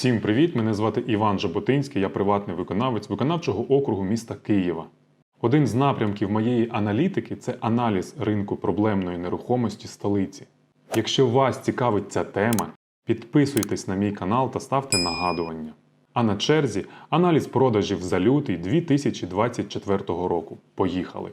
Всім привіт! Мене звати Іван Жаботинський, я приватний виконавець виконавчого округу міста Києва. Один з напрямків моєї аналітики це аналіз ринку проблемної нерухомості столиці. Якщо вас цікавить ця тема, підписуйтесь на мій канал та ставте нагадування. А на черзі аналіз продажів за лютий 2024 року. Поїхали!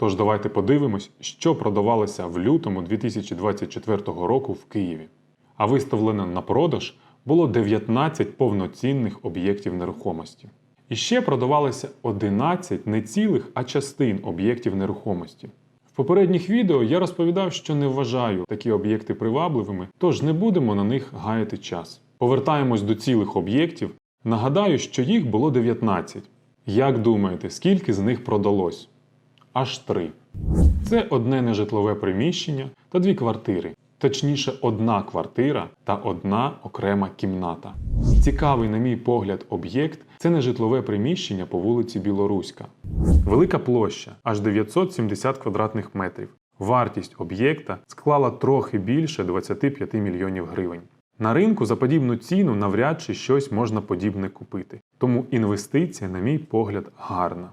Тож давайте подивимось, що продавалося в лютому 2024 року в Києві. А виставлено на продаж було 19 повноцінних об'єктів нерухомості. І ще продавалося 11 не цілих, а частин об'єктів нерухомості. В попередніх відео я розповідав, що не вважаю такі об'єкти привабливими, тож не будемо на них гаяти час. Повертаємось до цілих об'єктів. Нагадаю, що їх було 19. Як думаєте, скільки з них продалось? Аж три. Це одне нежитлове приміщення та дві квартири, точніше, одна квартира та одна окрема кімната. Цікавий, на мій погляд, об'єкт це нежитлове приміщення по вулиці Білоруська. Велика площа аж 970 квадратних метрів. Вартість об'єкта склала трохи більше 25 мільйонів гривень. На ринку за подібну ціну навряд чи щось можна подібне купити. Тому інвестиція, на мій погляд, гарна.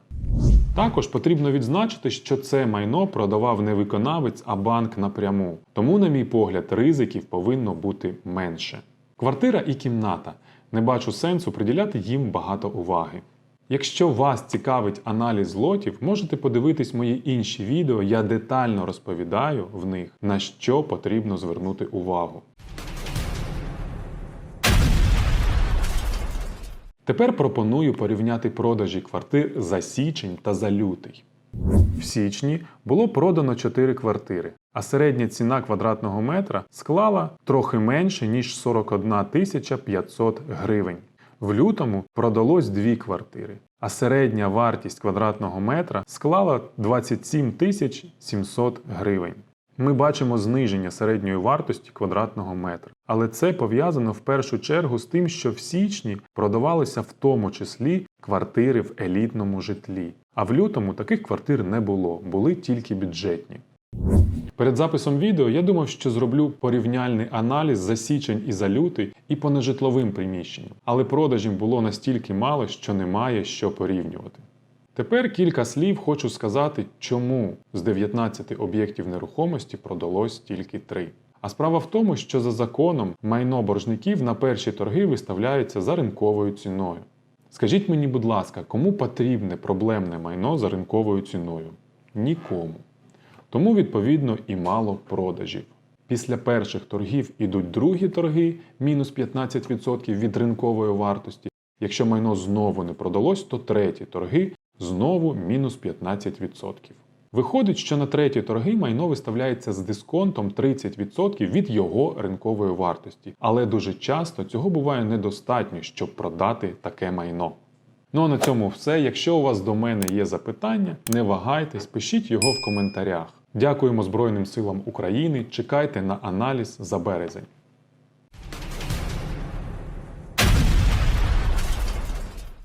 Також потрібно відзначити, що це майно продавав не виконавець, а банк напряму. Тому, на мій погляд, ризиків повинно бути менше. Квартира і кімната. Не бачу сенсу приділяти їм багато уваги. Якщо вас цікавить аналіз лотів, можете подивитись мої інші відео, я детально розповідаю в них, на що потрібно звернути увагу. Тепер пропоную порівняти продажі квартир за січень та за лютий. В січні було продано 4 квартири, а середня ціна квадратного метра склала трохи менше, ніж 41 тисяча 500 гривень. В лютому продалось 2 квартири, а середня вартість квадратного метра склала 27 тисяч 700 гривень. Ми бачимо зниження середньої вартості квадратного метра. Але це пов'язано в першу чергу з тим, що в січні продавалися в тому числі квартири в елітному житлі. А в лютому таких квартир не було, були тільки бюджетні. Перед записом відео я думав, що зроблю порівняльний аналіз за січень і за лютий і по нежитловим приміщенням, але продажів було настільки мало, що немає що порівнювати. Тепер кілька слів хочу сказати, чому з 19 об'єктів нерухомості продалось тільки 3. А справа в тому, що за законом майно боржників на перші торги виставляється за ринковою ціною. Скажіть мені, будь ласка, кому потрібне проблемне майно за ринковою ціною? Нікому. Тому, відповідно, і мало продажів. Після перших торгів ідуть другі торги, мінус 15% від ринкової вартості. Якщо майно знову не продалось, то треті торги знову мінус 15%. Виходить, що на треті торги майно виставляється з дисконтом 30% від його ринкової вартості, але дуже часто цього буває недостатньо, щоб продати таке майно. Ну а на цьому все. Якщо у вас до мене є запитання, не вагайтесь, пишіть його в коментарях. Дякуємо Збройним силам України. Чекайте на аналіз за березень.